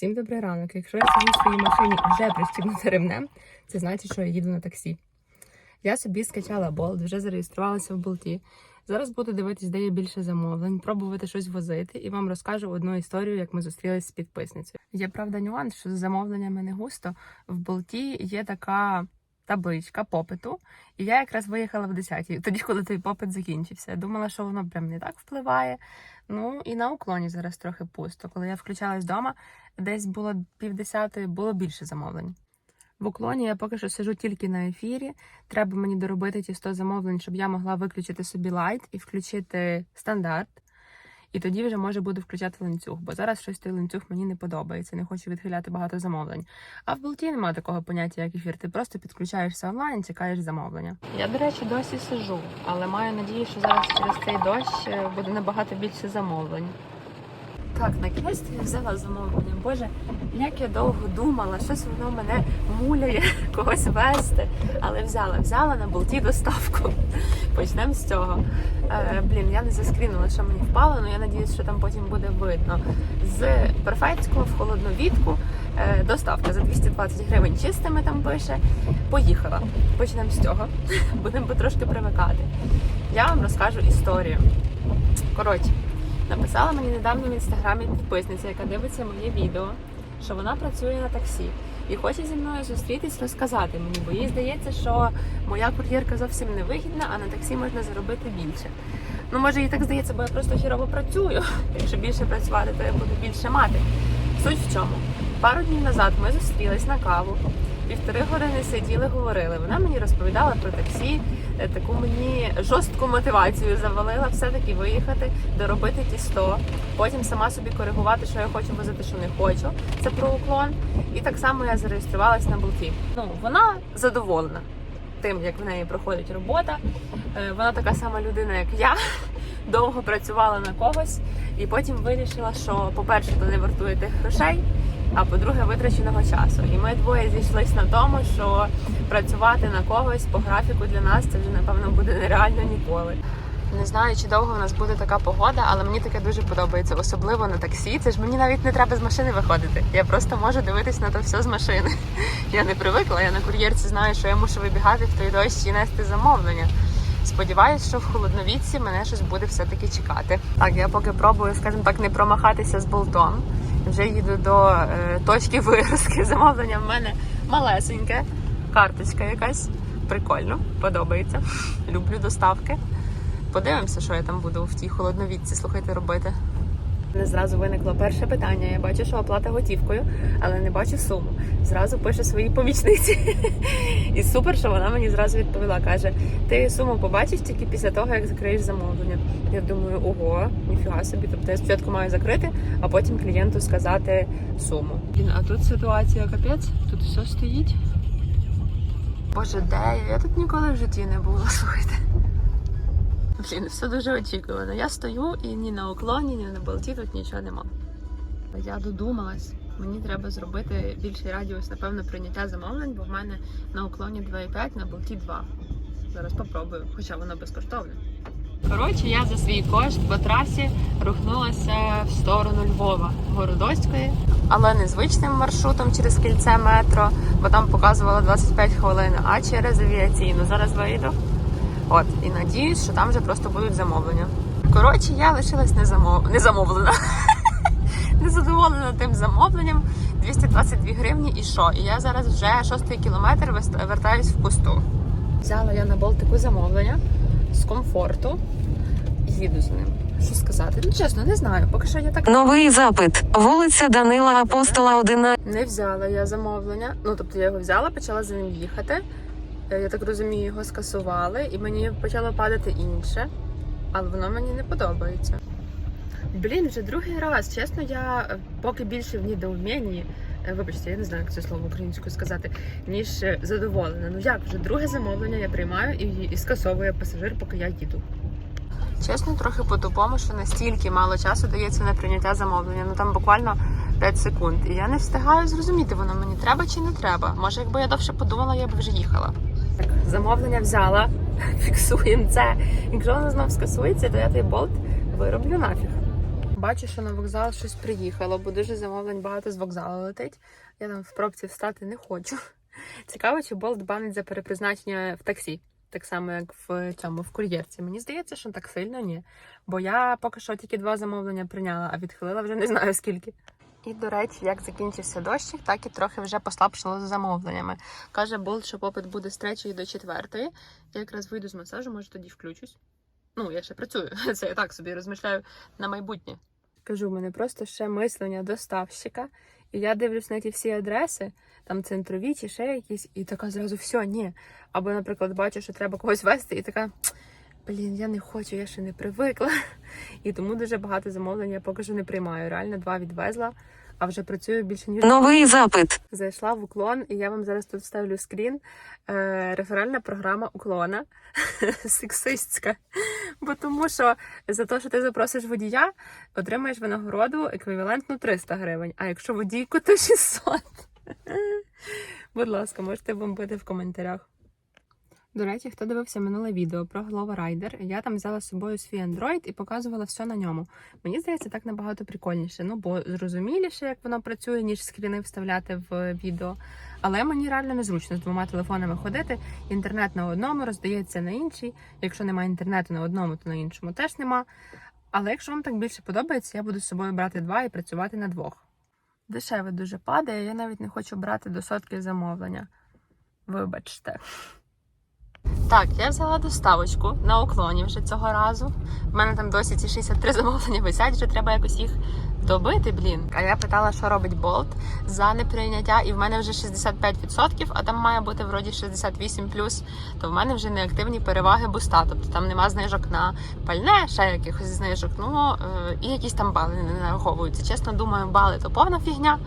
Всім добрий ранок. Якщо я сиджу в своїй машині вже пристібнута ремнем, це значить, що я їду на таксі. Я собі скачала болт, вже зареєструвалася в болті. Зараз буду дивитись, де є більше замовлень, пробувати щось возити, і вам розкажу одну історію, як ми зустрілись з підписницею. Є правда нюанс, що з замовленнями не густо. В болті є така табличка попиту, і я якраз виїхала в 10-й, тоді, коли той попит закінчився. Я думала, що воно прям не так впливає. Ну і на уклоні зараз трохи пусто. Коли я включалась вдома, десь було півдесятої, було більше замовлень. В уклоні я поки що сижу тільки на ефірі. Треба мені доробити ті 100 замовлень, щоб я могла виключити собі лайт і включити стандарт. І тоді вже може буду включати ланцюг, бо зараз щось той ланцюг мені не подобається, не хочу відхиляти багато замовлень. А в болті немає такого поняття, як ефір. Ти просто підключаєшся онлайн, чекаєш замовлення. Я, до речі, досі сижу, але маю надію, що зараз через цей дощ е, буде набагато більше замовлень. Так, на кінець я взяла замовлення. Боже, як я довго думала, щось воно мене муляє когось вести. Але взяла, взяла на болті доставку. Почнемо з цього. Е, блін, я не заскрінула, що мені впало, але я надіюсь, що там потім буде видно. З Перфецького в холодновідку е, доставка за 220 гривень чистими там пише. Поїхала. Почнемо з цього. Будемо потрошки привикати. Я вам розкажу історію. Коротше. Написала мені недавно в інстаграмі підписниця, яка дивиться моє відео, що вона працює на таксі і хоче зі мною зустрітись, розказати мені, бо їй здається, що моя кур'єрка зовсім не вигідна, а на таксі можна заробити більше. Ну, може, їй так здається, бо я просто хірово працюю. Якщо більше працювати, то я буду більше мати. Суть в чому? Пару днів назад ми зустрілись на каву. Півтори години сиділи, говорили. Вона мені розповідала про таксі, е, таку мені жорстку мотивацію завалила все-таки виїхати, доробити ті 100, потім сама собі коригувати, що я хочу возити, що не хочу. Це про уклон. І так само я зареєструвалась на болті. Ну, вона задоволена тим, як в неї проходить робота. Е, Вона така сама людина, як я. Довго працювала на когось, і потім вирішила, що, по-перше, то не вартує тих грошей. А по-друге, витраченого часу. І ми двоє зійшлись на тому, що працювати на когось по графіку для нас це вже напевно буде нереально ніколи. Не знаю, чи довго в нас буде така погода, але мені таке дуже подобається, особливо на таксі. Це ж мені навіть не треба з машини виходити. Я просто можу дивитись на то все з машини. Я не привикла, я на кур'єрці знаю, що я мушу вибігати в той дощ і нести замовлення. Сподіваюсь, що в холодновіці мене щось буде все-таки чекати. Так, я поки пробую, скажімо так, не промахатися з болтом. Вже їду до е, точки виразки. Замовлення в мене малесеньке, карточка якась. Прикольно, подобається. Люблю доставки. Подивимося, що я там буду в тій холодновідці слухайте робити. Не зразу виникло перше питання. Я бачу, що оплата готівкою, але не бачу суму. Зразу пише своїй помічниці. І супер, що вона мені зразу відповіла. каже: ти суму побачиш тільки після того, як закриєш замовлення. Я думаю, ого, ніфіга собі. Тобто я спочатку маю закрити, а потім клієнту сказати суму. А тут ситуація капець, тут все стоїть. Боже, де я? Я тут ніколи в житті не була, слухайте. Блін, все дуже очікувано. Я стою і ні на уклоні, ні на болті тут нічого нема. Я додумалась. Мені треба зробити більший радіус, напевно, прийняття замовлень, бо в мене на уклоні 2,5, на болті 2. Зараз попробую, хоча воно безкоштовне. Коротше, я за свій кошт по трасі рухнулася в сторону Львова, Городоцької, але не звичним маршрутом через кільце метро, бо там показувало 25 хвилин, а через авіаційну. Зараз вийду. От, і надіюсь, що там вже просто будуть замовлення. Коротше, я лишилась незамов... незамовлена. Незадоволена тим замовленням. 222 гривні і що? І я зараз вже шостий кілометр вертаюсь в пусту. Взяла я на Балтику замовлення з комфорту. і Їду з ним. Що сказати? Ну чесно, не знаю. Поки що я так Новий запит. Вулиця Данила Апостола 11. не взяла я замовлення. Ну тобто я його взяла, почала за ним їхати. Е, Я так розумію, його скасували, і мені почало падати інше, але воно мені не подобається. Блін, вже другий раз. Чесно, я е, поки більше в недоумінні, е, вибачте, я не знаю, як це слово українською сказати, ніж задоволена. Ну як вже друге замовлення я приймаю і, і скасовує пасажир, поки я їду. Чесно, трохи по-тупому, що настільки мало часу дається на прийняття замовлення. Ну там буквально 5 секунд. І я не встигаю зрозуміти, воно мені треба чи не треба. Може, якби я довше подумала, я б вже їхала. Так, замовлення взяла, фіксуємо це. Якщо воно знов скасується, то я той болт вироблю нафіг. бачу, що на вокзал щось приїхало, бо дуже замовлень багато з вокзалу летить. Я там в пробці встати не хочу. Цікаво, чи Болт банить за перепризначення в таксі, так само, як в цьому в кур'єрці. Мені здається, що так сильно ні. Бо я поки що тільки два замовлення прийняла, а відхилила вже не знаю скільки. І, до речі, як закінчився дощик, так і трохи вже послабшило з замовленнями. Каже Болт, що попит буде з 3 до 4. Я якраз вийду з масажу, може тоді включусь. Ну, я ще працюю. Це я так собі розмишляю на майбутнє. Кажу, в мене просто ще мислення доставщика. І я дивлюсь на ті всі адреси, там центрові чи ще якісь, і така зразу все, ні. Або, наприклад, бачу, що треба когось вести, і така. Блін, я не хочу, я ще не привикла. І тому дуже багато замовлень я поки що не приймаю. Реально два відвезла, а вже працюю більше ніж Новий запит. Зайшла в уклон, і я вам зараз тут вставлю скрін. Е, реферальна програма уклона сексистська. Бо тому що за те, що ти запросиш водія, отримаєш винагороду еквівалентну 300 гривень. А якщо водійку, то 600. Будь ласка, можете бомбити в коментарях. До речі, хто дивився минуле відео про Glova Rider, я там взяла з собою свій Android і показувала все на ньому. Мені здається, так набагато прикольніше. Ну бо зрозуміліше, як воно працює, ніж скріни вставляти в відео. Але мені реально незручно з двома телефонами ходити. Інтернет на одному роздається на інший. Якщо немає інтернету на одному, то на іншому теж нема. Але якщо вам так більше подобається, я буду з собою брати два і працювати на двох. Дешеве дуже падає, я навіть не хочу брати до сотки замовлення. Вибачте. Так, я взяла доставочку на уклоні вже цього разу. В мене там досі ці 63 замовлення висять, вже треба якось їх добити, блін. А я питала, що робить болт за неприйняття, і в мене вже 65%, а там має бути вроді 68+, то в мене вже неактивні переваги буста. Тобто там нема знижок на пальне, ще якихось знижок. Ну е, і якісь там бали не нараховуються. Чесно думаю, бали то повна фігня.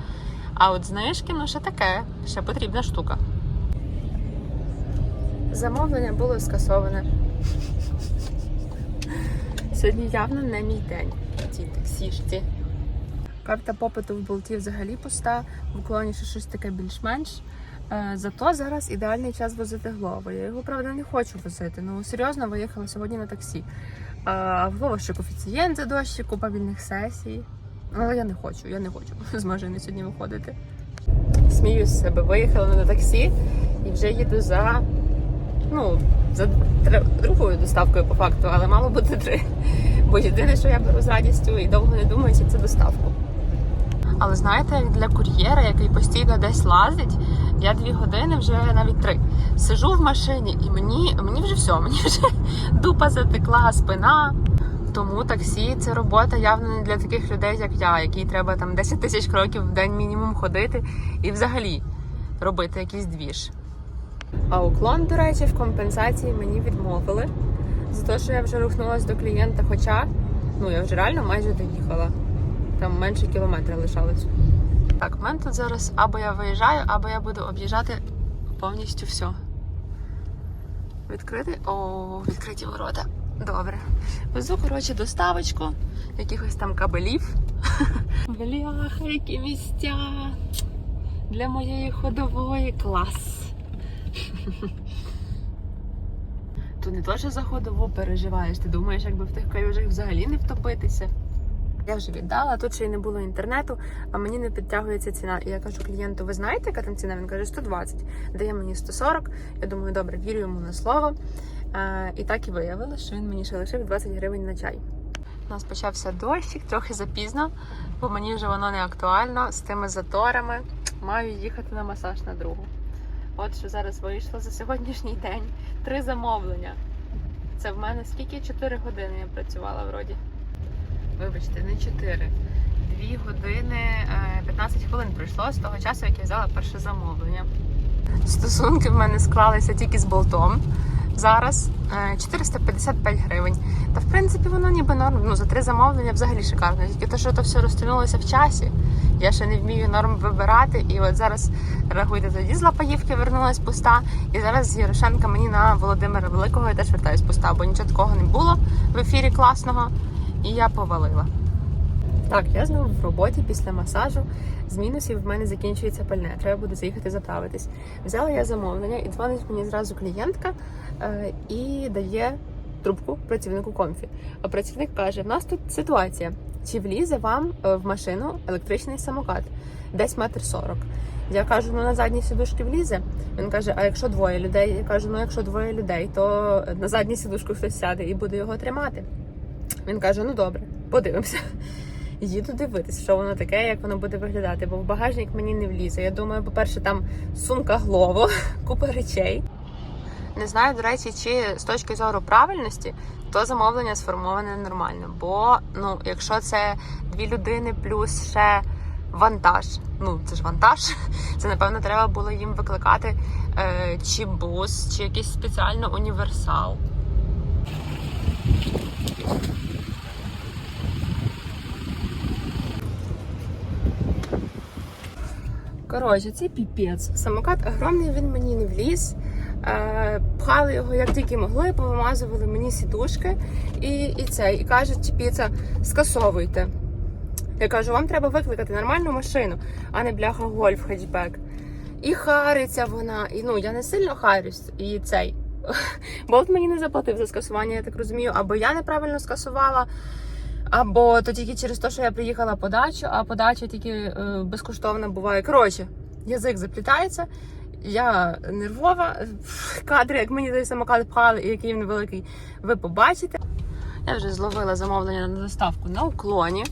А от знижки, ну ще таке, ще потрібна штука. Замовлення було скасоване. Сьогодні явно не мій день в цій таксішці. Карта попиту в болті взагалі пуста, в уклоні ще щось таке більш-менш. Е, Зато зараз ідеальний час возити Глову. Я його, правда, не хочу возити. Ну, серйозно, виїхала сьогодні на таксі. А в Глово ще коефіцієнт за дощі, купа вільних сесій. Але я не хочу, я не хочу з машини сьогодні виходити. Сміюсь з себе, виїхала на таксі і вже їду за ну, за другою доставкою по факту, але мало бути три. Бо єдине, що я беру з радістю і довго не думаю, це доставку. Але знаєте, як для кур'єра, який постійно десь лазить, я дві години, вже навіть три. Сижу в машині, і мені, мені вже все, мені вже дупа затекла, спина. Тому таксі це робота явно не для таких людей, як я, якій треба там 10 тисяч кроків в день мінімум ходити і взагалі робити якийсь двіж. А уклон, до речі, в компенсації мені відмовили за те, що я вже рухнулася до клієнта, хоча ну я вже реально майже доїхала. Там менше кілометра лишалось. Так, в мене тут зараз або я виїжджаю, або я буду об'їжджати повністю все. Відкрити? О, відкриті ворота. Добре. Везу, коротше, доставочку, якихось там кабелів. Бляха, які місця для моєї ходової клас. Тут не то, що за ходову переживаєш, ти думаєш, якби в тих каюжах взагалі не втопитися. Я вже віддала, тут ще й не було інтернету, а мені не підтягується ціна. І я кажу клієнту, ви знаєте, яка там ціна? Він каже 120, дає мені 140. Я думаю, добре, вірю йому на слово. Е, і так і виявилося, що він мені ще лишив 20 гривень на чай. У нас почався дощик, трохи запізно, бо мені вже воно не актуально з тими заторами. Маю їхати на масаж на другу. От що зараз вийшло за сьогоднішній день. Три замовлення. Це в мене скільки? 4 години я працювала вроді. Вибачте, не 4. 2 години е, 15 хвилин пройшло з того часу, як я взяла перше замовлення. Стосунки в мене склалися тільки з болтом. Зараз е, 455 гривень. Та в принципі воно ніби норм. Ну за три замовлення взагалі шикарно. Тільки те, що то все розтягнулося в часі. Я ще не вмію норм вибирати. І от зараз рахуйте, тоді з Лапаївки вернулась пуста. І зараз з Ярошенка мені на Володимира Великого я теж вертаюсь пуста, бо нічого такого не було в ефірі класного. І я повалила. Так, я знову в роботі після масажу. З мінусів в мене закінчується пальне. Треба буде заїхати заправитись. Взяла я замовлення і дзвонить мені зразу клієнтка е, і дає трубку працівнику комфі. А працівник каже: в нас тут ситуація. Чи влізе вам е, в машину електричний самокат? Десь метр сорок. Я кажу, ну на задній сідушки влізе. Він каже: А якщо двоє людей? Я кажу, ну якщо двоє людей, то на задню сідушку хтось сяде і буде його тримати. Він каже: Ну добре, подивимося. Їду дивитись, що воно таке, як воно буде виглядати, бо в багажник мені не влізе. Я думаю, по-перше, там сумка глово, купа речей. Не знаю, до речі, чи з точки зору правильності то замовлення сформоване нормально. Бо ну, якщо це дві людини плюс ще вантаж, ну це ж вантаж, це напевно треба було їм викликати е, чи бус, чи якийсь спеціально універсал. Коротше, це піпець. Самокат огромний, він мені не вліз. Е, пхали його як тільки могли, повимазували мені сідушки і, і це. І кажуть, піца, скасовуйте. Я кажу, вам треба викликати нормальну машину, а не бляха гольф хетчбек. І хариться вона. І ну я не сильно харюсь. І цей. Болт мені не заплатив за скасування, я так розумію. Або я неправильно скасувала, або то тільки через те, що я приїхала подачу, а подача тільки е, безкоштовна буває. Коротше, язик заплітається. Я нервова. Кадри, як мені той самокат пхали, і який він великий, ви побачите. Я вже зловила замовлення на доставку на уклоні.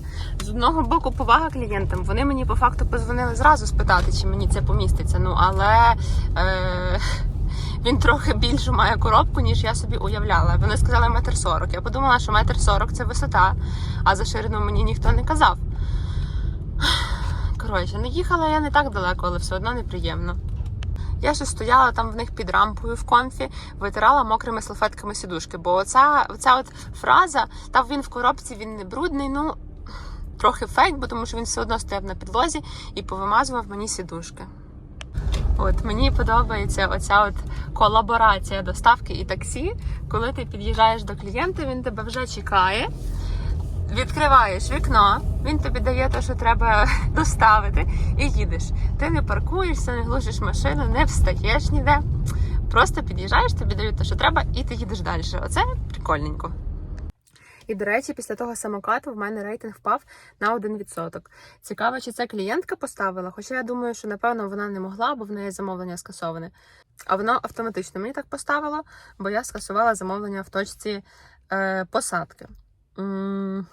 З одного боку, повага клієнтам. Вони мені по факту позвонили зразу спитати, чи мені це поміститься. Ну але е, він трохи більшу має коробку, ніж я собі уявляла. Вони сказали метр сорок. Я подумала, що метр сорок це висота, а за ширину мені ніхто не казав. Коротше, ну їхала я не так далеко, але все одно неприємно. Я ще стояла там в них під рампою в комфі, витирала мокрими салфетками сідушки. Бо оця, оця от фраза, там він в коробці, він не брудний, ну трохи фейк, бо тому що він все одно стояв на підлозі і повимазував мені сідушки. От мені подобається оця от колаборація доставки і таксі. Коли ти під'їжджаєш до клієнта, він тебе вже чекає. Відкриваєш вікно, він тобі дає те, що треба доставити, і їдеш. Ти не паркуєшся, не глушиш машину, не встаєш ніде. Просто під'їжджаєш, тобі дають те, що треба, і ти їдеш далі. Оце прикольненько. І, до речі, після того самокату в мене рейтинг впав на 1%. Цікаво, чи це клієнтка поставила, хоча я думаю, що напевно вона не могла, бо в неї замовлення скасоване. А воно автоматично мені так поставило, бо я скасувала замовлення в точці е, посадки. М,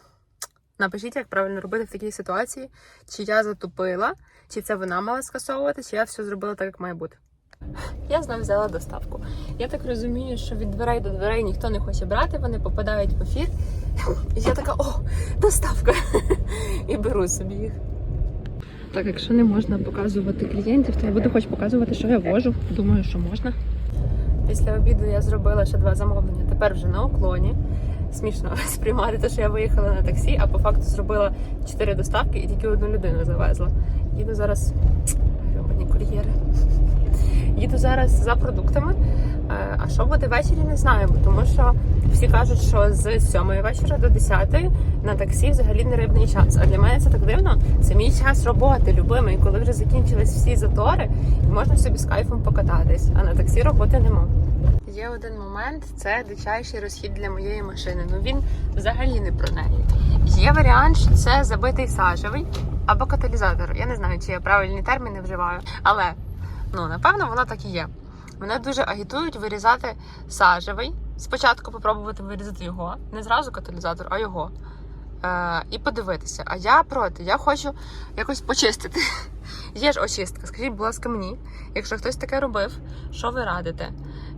Напишіть, як правильно робити в такій ситуації, чи я затупила, чи це вона мала скасовувати, чи я все зробила так, як має бути. Я знов взяла доставку. Я так розумію, що від дверей до дверей ніхто не хоче брати, вони попадають в ефір. І я така, о, доставка! І беру собі їх. Так, якщо не можна показувати клієнтів, то я буду хоч показувати, що я вожу. Думаю, що можна. Після обіду я зробила ще два замовлення. Тепер вже на уклоні. Смішно сприймати те, що я виїхала на таксі, а по факту зробила чотири доставки і тільки одну людину завезла. Їду зараз. Гребані кур'єри. Їду зараз за продуктами. Е, А що буде ввечері, не знаю, тому що всі кажуть, що з 7 вечора до 10 на таксі взагалі не рибний час. А для мене це так дивно. Це мій час роботи, любимий, коли вже закінчились всі затори, і можна собі з кайфом покататись. А на таксі роботи нема. Є один момент, це дичайший розхід для моєї машини. Ну він взагалі не про неї. Є варіант, що це забитий сажевий або каталізатор. Я не знаю, чи я правильні терміни вживаю, але ну напевно воно так і є. Мене дуже агітують вирізати сажевий. Спочатку попробувати вирізати його, не зразу каталізатор, а його. Е, і подивитися. А я проти, я хочу якось почистити. Є ж очистка. Скажіть, будь ласка, мені, якщо хтось таке робив, що ви радите?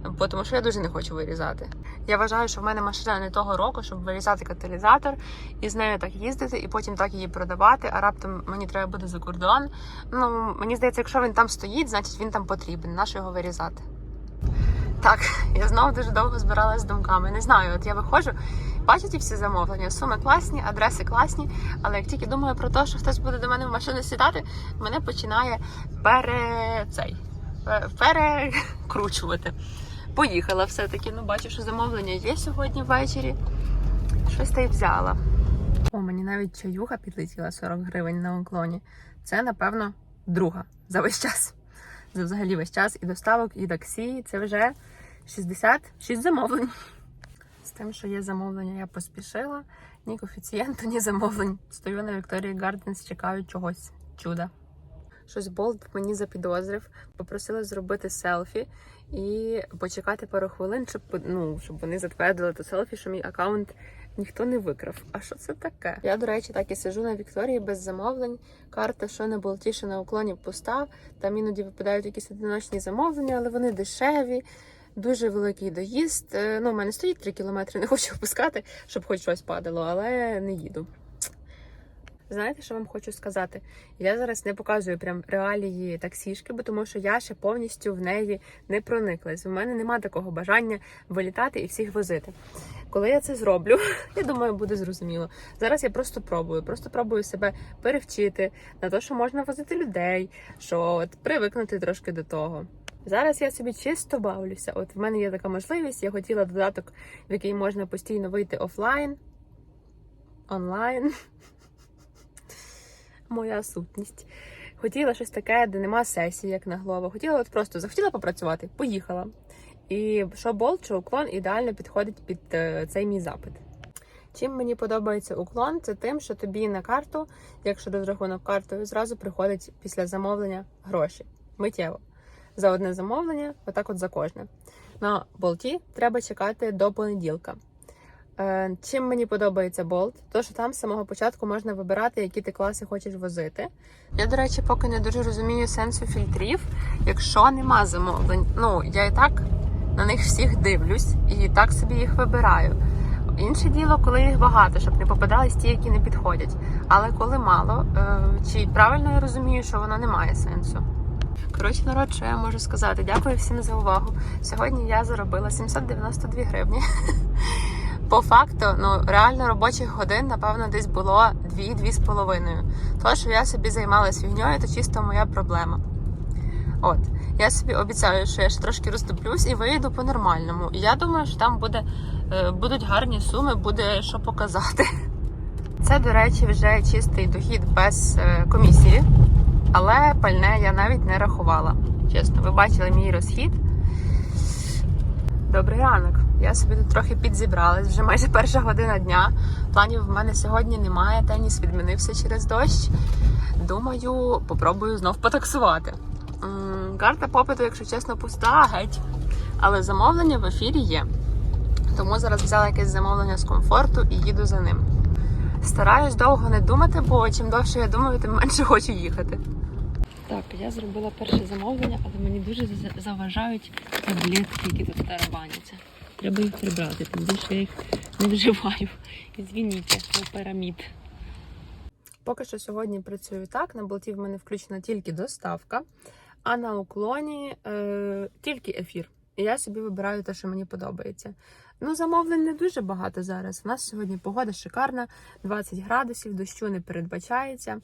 Бо тому що я дуже не хочу вирізати. Я вважаю, що в мене машина не того року, щоб вирізати каталізатор і з нею так їздити, і потім так її продавати. А раптом мені треба буде за кордон. Ну мені здається, якщо він там стоїть, значить він там потрібен. Нащо його вирізати? Так, я знову дуже довго збиралася з думками. Не знаю, от я виходжу, бачу ті всі замовлення, суми класні, адреси класні, але як тільки думаю про те, що хтось буде до мене в машину сідати, мене починає пере... цей, перекручувати. Поїхала все-таки. Ну, бачу, що замовлення є сьогодні ввечері. Щось та й взяла. О, мені навіть чаюха підлетіла 40 гривень на уклоні. Це, напевно, друга за весь час. За взагалі весь час і доставок, і таксі. Це вже 66 замовлень. З тим, що є замовлення, я поспішила. Ні коефіцієнту, ні замовлень. Стою на Вікторії Гарденс, чекаю чогось чуда. Щось Болт мені запідозрив, попросили зробити селфі і почекати пару хвилин, щоб ну щоб вони затвердили то селфі, що мій аккаунт ніхто не викрав. А що це таке? Я, до речі, так і сижу на Вікторії без замовлень. Карта, що на болті, що на уклоні пуста. Там іноді випадають якісь одиночні замовлення, але вони дешеві. Дуже великий доїзд. Е, Ну, у мене стоїть 3 кілометри, не хочу опускати, щоб хоч щось падало, але не їду. Знаєте, що вам хочу сказати? Я зараз не показую прям реалії таксішки, бо тому що я ще повністю в неї не прониклась. У мене немає такого бажання вилітати і всіх возити. Коли я це зроблю, я думаю, буде зрозуміло. Зараз я просто пробую, просто пробую себе перевчити на те, що можна возити людей, що от привикнути трошки до того. Зараз я собі чисто бавлюся. От в мене є така можливість. Я хотіла додаток, в який можна постійно вийти офлайн, онлайн. Моя сутність. Хотіла щось таке, де нема сесії, як на голову. Хотіла от просто захотіла попрацювати, поїхала. І що болт, що уклон ідеально підходить під е, цей мій запит. Чим мені подобається уклон, це тим, що тобі на карту, якщо розрахунок картою, зразу приходить після замовлення гроші миттєво. За одне замовлення, отак от за кожне. На болті треба чекати до понеділка. Е, Чим мені подобається болт, то що там з самого початку можна вибирати, які ти класи хочеш возити. Я, до речі, поки не дуже розумію сенсу фільтрів, якщо нема замовлень. Ну, я і так на них всіх дивлюсь і так собі їх вибираю. Інше діло, коли їх багато, щоб не попадались ті, які не підходять. Але коли мало, е, чи правильно я розумію, що воно не має сенсу. Коротше, народ, що я можу сказати? Дякую всім за увагу. Сьогодні я заробила 792 гривні. По факту, ну реально робочих годин, напевно, десь було 2-2,5. То, що я собі займалась фігньою, то чисто моя проблема. От, я собі обіцяю, що я ще трошки розтоплюсь і вийду по-нормальному. І я думаю, що там буде, е, будуть гарні суми, буде що показати. Це, до речі, вже чистий дохід без е, комісії, але пальне я навіть не рахувала. Чесно, ви бачили мій розхід. Добрий ранок. Я собі тут трохи підзібралась, вже майже перша година дня. Планів в мене сьогодні немає. Теніс відмінився через дощ. Думаю, попробую знов потаксувати. Карта попиту, якщо чесно, пуста, геть. Але замовлення в ефірі є. Тому зараз взяла якесь замовлення з комфорту і їду за ним. Стараюсь довго не думати, бо чим довше я думаю, тим менше хочу їхати. Так, я зробила перше замовлення, але мені дуже за- заважають таблетки, які тут тарабаняться. Треба їх прибрати, тим більше я їх не вживаю. Ізвініть, пирамід. Поки що сьогодні працюю так. На болті в мене включена тільки доставка, а на уклоні е, тільки ефір. І я собі вибираю те, що мені подобається. Ну, замовлень не дуже багато зараз. У нас сьогодні погода шикарна, 20 градусів, дощу не передбачається.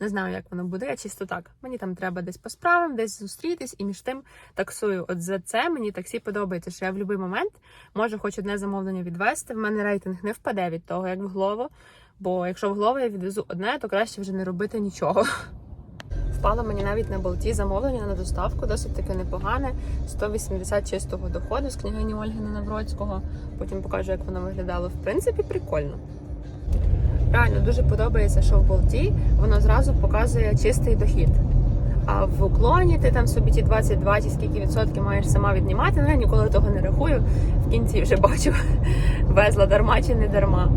Не знаю, як воно буде. Я чисто так. Мені там треба десь по справам, десь зустрітись, і між тим таксую. От за це мені таксі подобається, що я в будь-який момент можу хоч одне замовлення відвести. В мене рейтинг не впаде від того, як в голову. Бо якщо в голову я відвезу одне, то краще вже не робити нічого. Впало мені навіть на болті замовлення на доставку, досить таки непогане. 180 чистого доходу з княгині Ольги Навроцького. Потім покажу, як воно виглядало. В принципі, прикольно. Реально дуже подобається, що в болті воно зразу показує чистий дохід. А в уклоні ти там собі ті 22 чи скільки відсотків маєш сама віднімати. Ну я ніколи того не рахую. В кінці вже бачу, везла дарма чи не дарма.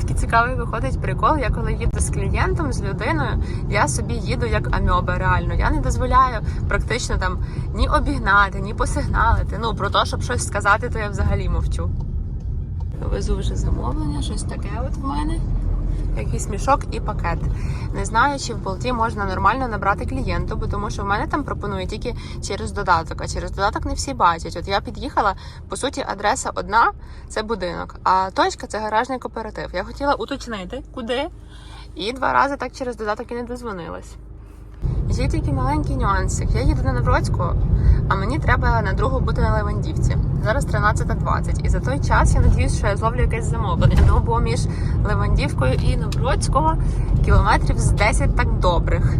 Такий цікавий виходить прикол. Я коли їду з клієнтом, з людиною, я собі їду як амьоба, реально. Я не дозволяю практично там ні обігнати, ні посигналити. Ну про те, щоб щось сказати, то я взагалі мовчу. Везу вже замовлення, щось таке от в мене. Якийсь мішок і пакет. Не знаю, чи в болті можна нормально набрати клієнту, бо тому що в мене там пропонують тільки через додаток, а через додаток не всі бачать. От я під'їхала, по суті, адреса одна це будинок, а точка це гаражний кооператив. Я хотіла уточнити, куди, і два рази так через додаток і не дозвонилась. Є тільки маленький нюансик. Я їду на Навроцьку, а мені треба на другу бути на Левандівці. Зараз 13.20. І за той час я надіюсь, що я зловлю якесь замовлення. Ну, бо між Левандівкою і Навроцького кілометрів з 10 так добрих.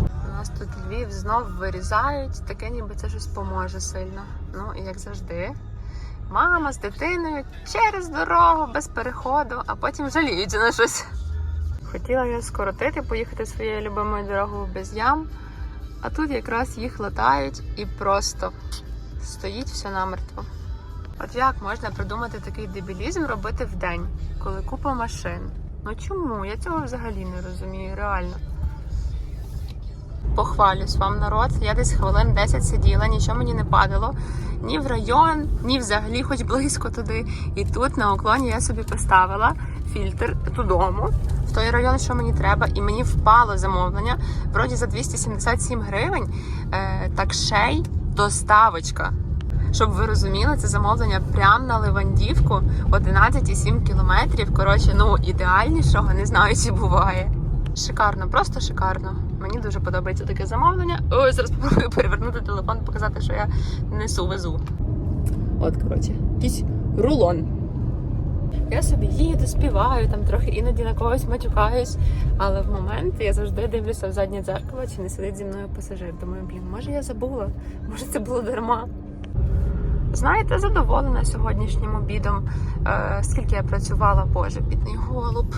У нас тут Львів знов вирізають, таке ніби це щось поможе сильно. Ну і як завжди, Мама з дитиною через дорогу, без переходу, а потім жаліються на щось. Хотіла я скоротити, поїхати своєю любимою дорогою без ям, а тут якраз їх латають і просто стоїть все намертво. От як можна придумати такий дебілізм робити в день, коли купа машин? Ну чому? Я цього взагалі не розумію, реально. Похвалюсь вам, народ. Я десь хвилин 10 сиділа, нічого мені не падало. Ні в район, ні взагалі, хоч близько туди. І тут на уклоні я собі поставила фільтр додому, той район, що мені треба, і мені впало замовлення. Вроді за 277 гривень. Е, так ще й доставочка. Щоб ви розуміли, це замовлення прямо на Левандівку 11,7 кілометрів. Коротше, ну ідеальнішого не знаю, чи буває. Шикарно, просто шикарно. Мені дуже подобається таке замовлення. Ой, зараз спробую перевернути телефон, показати, що я несу везу. От, коротше, якийсь рулон. Я собі їду, співаю, там трохи іноді на когось матюкаюсь, але в момент я завжди дивлюся в заднє дзеркало, чи не сидить зі мною пасажир. Думаю, блін, може я забула, може це було дарма. Знаєте, задоволена сьогоднішнім обідом. Е, скільки я працювала, боже, бідний голуб.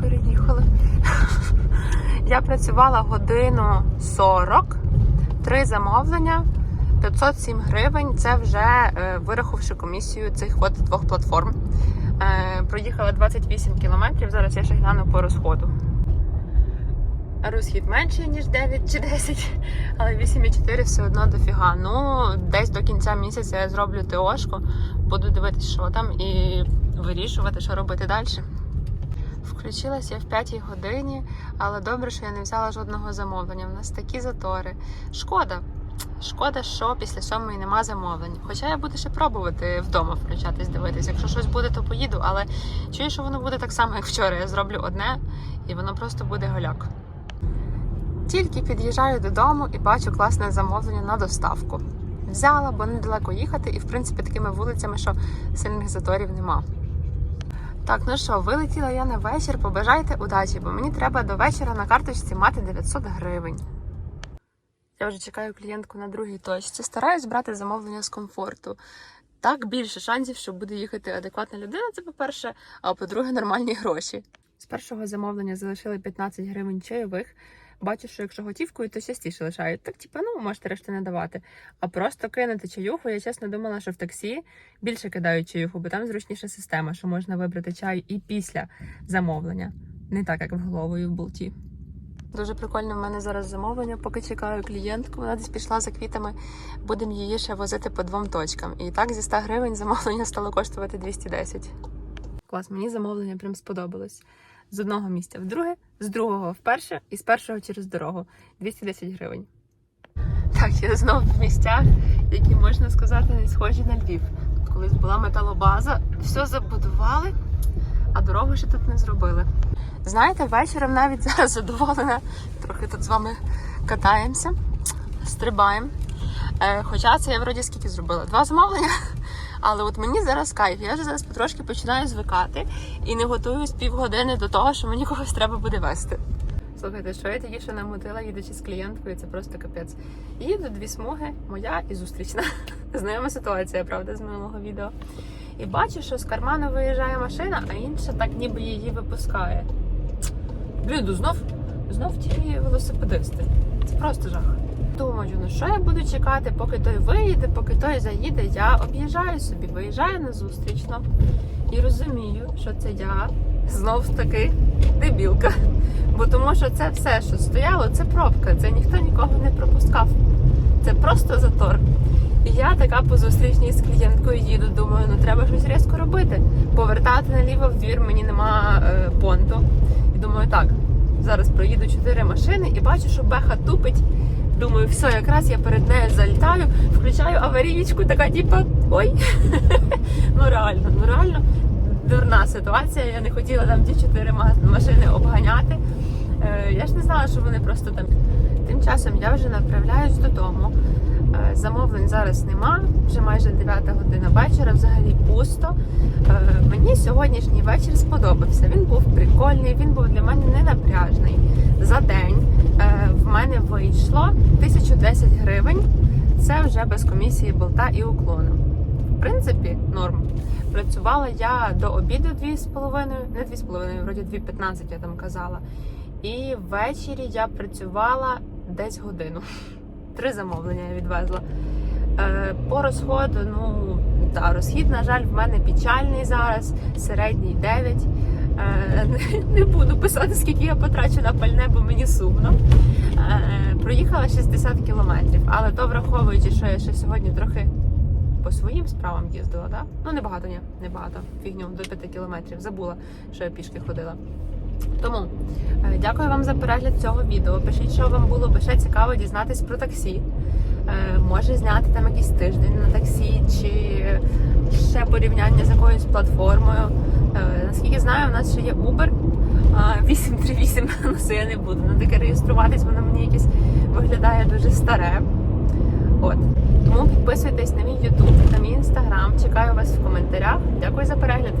Переїхали. Я працювала годину 40, три замовлення, 507 гривень. Це вже е, вирахувавши комісію цих от двох платформ. Е, проїхала 28 кілометрів. Зараз я ще гляну по розходу. Розхід менше, ніж 9 чи 10, але 8,4 все одно дофіга. Ну, десь до кінця місяця я зроблю ТОшку, буду дивитися, що там, і вирішувати, що робити далі. Включилась я в 5 годині, але добре, що я не взяла жодного замовлення. У нас такі затори. Шкода. Шкода, що після сьомої нема замовлень. Хоча я буду ще пробувати вдома включатись, дивитись. Якщо щось буде, то поїду. Але чую, що воно буде так само, як вчора. Я зроблю одне, і воно просто буде голяк. Тільки під'їжджаю додому і бачу класне замовлення на доставку. Взяла, бо недалеко їхати, і в принципі такими вулицями, що сильних заторів нема. Так, ну що, вилетіла я на вечір. Побажайте удачі, бо мені треба до вечора на карточці мати 900 гривень. Я вже чекаю клієнтку на другій точці. Стараюсь брати замовлення з комфорту. Так більше шансів, що буде їхати адекватна людина. Це по-перше, а по-друге, нормальні гроші. З першого замовлення залишили 15 гривень чайових. Бачу, що якщо готівкою, то частіше лишають. Так, типу, ну можете решти не давати. А просто кинути чаюху. Я чесно думала, що в таксі більше кидають чаюху, бо там зручніша система, що можна вибрати чай і після замовлення, не так як в головою в болті. Дуже прикольно в мене зараз замовлення, поки чекаю клієнтку. Вона десь пішла за квітами. Будемо її ще возити по двом точкам. І так зі 100 гривень замовлення стало коштувати 210. Клас, мені замовлення прям сподобалось. З одного місця в друге, з другого в перше і з першого через дорогу 210 гривень. Так, я знову в місцях, які можна сказати, не схожі на Львів. Тут колись була металобаза, все забудували, а дорогу ще тут не зробили. Знаєте, вечором навіть зараз задоволена. Трохи тут з вами катаємося, стрибаємо. Е, хоча це я вроді скільки зробила? Два замовлення. Але от мені зараз кайф. Я вже зараз потрошки починаю звикати і не готуюсь півгодини до того, що мені когось треба буде вести. Слухайте, що я тоді ще намотила, їдучи з клієнткою, це просто капець. Їду дві смуги, моя і зустрічна. Знайома ситуація, правда, з минулого відео. І бачу, що з карману виїжджає машина, а інша так ніби її випускає. Блін, ну знов, знов ті велосипедисти. Це просто жах. Думаю, ну що я буду чекати, поки той виїде, поки той заїде. Я об'їжджаю собі, виїжджаю на зустрічно і розумію, що це я знов таки дебілка. Бо тому що це все, що стояло, це пробка. Це ніхто нікого не пропускав. Це просто затор. Я така по зустрічній з клієнткою їду, думаю, ну треба щось різко робити. Повертати наліво в двір мені нема е, понту. І думаю, так, зараз проїду чотири машини і бачу, що беха тупить. Думаю, все, якраз я перед нею залітаю, включаю аварійку, така типа, ой. ну реально, ну реально дурна ситуація. Я не хотіла там ті чотири машини обганяти. Е, я ж не знала, що вони просто там. Тим часом я вже направляюсь додому. Замовлень зараз нема, вже майже 9 година вечора, взагалі пусто. Е, Мені сьогоднішній вечір сподобався. Він був прикольний, він був для мене не напряжний. За день е, в мене вийшло 1010 гривень. Це вже без комісії болта і уклону. в принципі, норм. Працювала я до обіду 2,5, не 2,5, вроді 2,15 я там казала. І ввечері я працювала десь годину. Три замовлення я відвезла. Е, По розходу, ну та розхід, на жаль, в мене печальний зараз, середній 9. Е, не- буду писати, скільки я потрачу на пальне, бо мені сумно. Е, Проїхала 60 кілометрів, але то враховуючи, що я ще сьогодні трохи по своїм справам їздила, так? Ну небагато, ні, небагато. Фігню до 5 кілометрів. Забула, що я пішки ходила. Тому е, дякую вам за перегляд цього відео. Пишіть, що вам було би ще цікаво дізнатись про таксі. Е, Може зняти там якийсь тиждень на таксі, чи ще порівняння з якоюсь платформою. Е, Наскільки знаю, у нас ще є Uber 838, ну я не буду на таке реєструватись, воно мені якесь виглядає дуже старе. От. Тому підписуйтесь на мій YouTube, на мій інстаграм. Чекаю вас в коментарях. Дякую за перегляд.